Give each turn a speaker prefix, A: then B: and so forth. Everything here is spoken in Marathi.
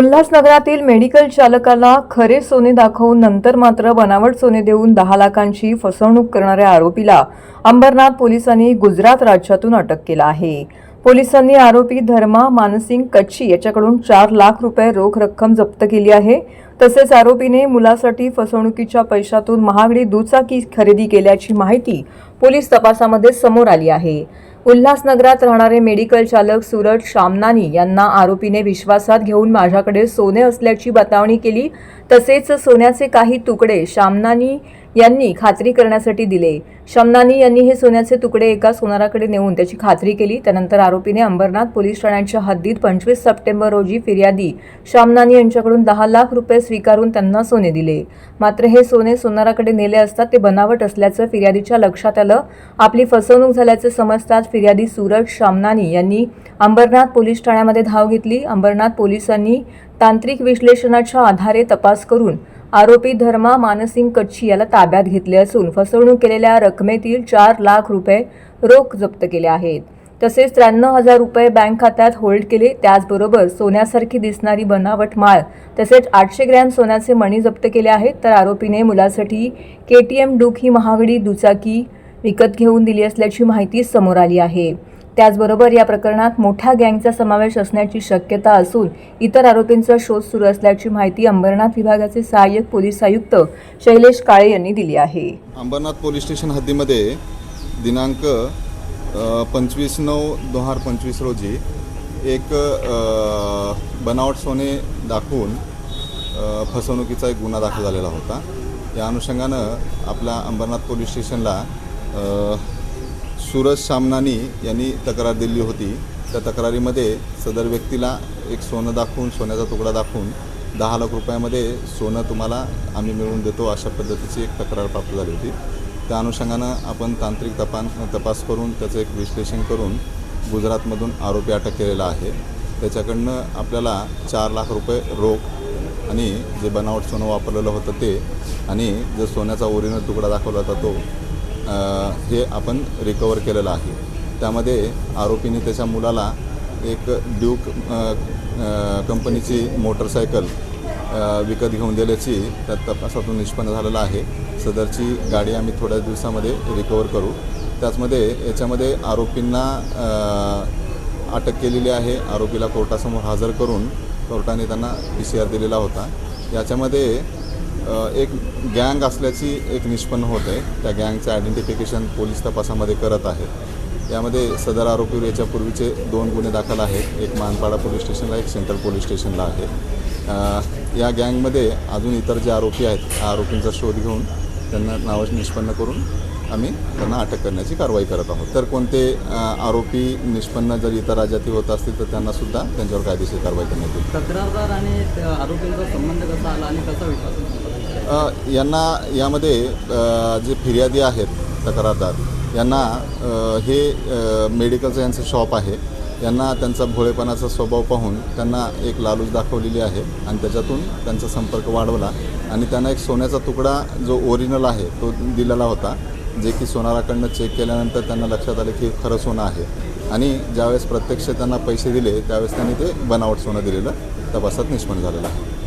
A: उल्हासनगरातील मेडिकल चालकाला खरे सोने दाखवून नंतर मात्र बनावट सोने देऊन दहा लाखांची फसवणूक करणाऱ्या आरोपीला अंबरनाथ पोलिसांनी गुजरात राज्यातून अटक केला आहे. पोलिसांनी आरोपी धर्मा मानसिंग कच्छी याच्याकडून चार लाख रुपये रोख रक्कम जप्त केली आहे. तसेच आरोपीने मुलासाठी फसवणुकीच्या पैशातून महागडी दुचाकी खरेदी केल्याची माहिती पोलीस तपासामध्ये समोर आली आहे. उल्हासनगरात राहणारे मेडिकल चालक सूरज शामनानी यांना आरोपीने विश्वासात घेऊन माझ्याकडे सोने असल्याची बतावणी केली. तसेच सोन्याचे काही तुकडे शामनानी यांनी खात्री करण्यासाठी दिले. शमनानी यांनी हे सोन्याचे तुकडे एका सोनाराकडे नेऊन त्याची खात्री केली. त्यानंतर आरोपीने अंबरनाथ पोलीस ठाण्याच्या हद्दीत पंचवीस सप्टेंबर रोजी फिर्यादी शामनानी यांच्याकडून दहा लाख रुपये स्वीकारून त्यांना सोने दिले. मात्र हे सोने सोनाराकडे नेले असता ते बनावट असल्याचं फिर्यादीच्या लक्षात आलं. आपली फसवणूक झाल्याचे समजताच फिर्यादी सूरज शामनानी यांनी अंबरनाथ पोलीस ठाण्यामध्ये धाव घेतली. अंबरनाथ पोलिसांनी तांत्रिक विश्लेषणाच्या आधारे तपास करून आरोपी धर्मा मानसिंग कच्छी याला ताब्यात घेतले असून फसवणूक केलेल्या रकमेतील चार लाख रुपये रोख जप्त केले आहेत. तसेच त्र्याण्णव हजार रुपये बँक खात्यात होल्ड केले. त्याचबरोबर सोन्यासारखी दिसणारी बनावट माळ तसेच आठशे ग्रॅम सोन्याचे मणी जप्त केले आहेत. तर आरोपीने मुलासाठी के टी एम डूक ही महागडी दुचाकी विकत घेऊन दिली असल्याची माहिती समोर आली आहे. त्याचबरोबर या प्रकरणात मोठ्या गँगचा समावेश असण्याची शक्यता असून इतर आरोपींचा शोध सुरू असल्याची माहिती अंबरनाथ विभागाचे सहाय्यक पोलीस आयुक्त शैलेश काळे यांनी दिली आहे.
B: अंबरनाथ पोलीस स्टेशन हद्दीमध्ये दिनांक पंचवीस नऊ दोन हजार पंचवीस रोजी एक बनावट सोने दाखवून फसवणुकीचा एक गुन्हा दाखल झालेला होता. या अनुषंगानं आपल्या अंबरनाथ पोलीस स्टेशनला सूरज सामनानी यांनी तक्रार दिली होती. त्या तक्रारीमध्ये सदर व्यक्तीला एक सोनं दाखवून सोन्याचा तुकडा दाखवून दहा लाख रुपयामध्ये सोनं तुम्हाला आम्ही मिळवून देतो अशा पद्धतीची एक तक्रार प्राप्त झाली होती. त्या अनुषंगानं आपण तांत्रिक तपास तपास करून त्याचं एक विश्लेषण करून गुजरातमधून आरोपी अटक केलेला आहे. त्याच्याकडनं आपल्याला चार लाख रुपये रोख आणि जे बनावट सोनं वापरलेलं होतं ते आणि जो सोन्याचा ओरिजिनल तुकडा दाखवला होता तो हे आपण रिकवर केलेलं आहे. त्यामध्ये आरोपीने त्याच्या मुलाला एक ड्यूक कंपनीची मोटरसायकल विकत घेऊन दिल्याची त्या तपासातून निष्पन्न झालेलं आहे. सदरची गाडी आम्ही थोड्या दिवसामध्ये रिकवर करू. त्याचमध्ये याच्यामध्ये आरोपींना अटक केलेली आहे. आरोपीला कोर्टासमोर हजर करून कोर्टाने त्यांना पी सी आर दिलेला होता. याच्यामध्ये एक गँग असल्याची एक निष्पन्न होत आहे. त्या गँगचं आयडेंटिफिकेशन पोलीस तपासामध्ये करत आहेत यामध्ये सदर आरोपीवर याच्यापूर्वीचे दोन गुन्हे दाखल आहेत. एक मानपाडा पोलीस स्टेशनला एक सेंट्रल पोलीस स्टेशनला आहे. या गँगमध्ये अजून इतर जे आरोपी आहेत त्या आरोपींचा शोध घेऊन त्यांना नावं निष्पन्न करून आम्ही त्यांना अटक करण्याची कारवाई करत आहोत. तर कोणते आरोपी निष्पन्न जर इतर राज्यातील होत असतील तर त्यांनासुद्धा त्यांच्यावर कायदेशीर कारवाई करण्यात येईल.
C: तक्रारदार आणि आरोपींचा संबंध कसा आला आणि कसा
B: अ, यांना यामध्ये जे फिर्यादी आहेत तक्रारदार यांना हे मेडिकलचं यांचं शॉप आहे. यांना त्यांचा भोळेपणाचा स्वभाव पाहून त्यांना एक लालूच दाखवलेली आहे आणि त्याच्यातून त्यांचा संपर्क वाढवला आणि त्यांना एक सोन्याचा तुकडा जो ओरिजिनल आहे तो दिलेला होता. जे की सोनाराकडनं चेक केल्यानंतर त्यांना लक्षात आलं की खरं सोनं आहे. आणि ज्यावेळेस प्रत्यक्ष त्यांना पैसे दिले त्यावेळेस त्यांनी ते बनावट सोनं दिलेलं तपासात निष्पन्न झालेलं आहे.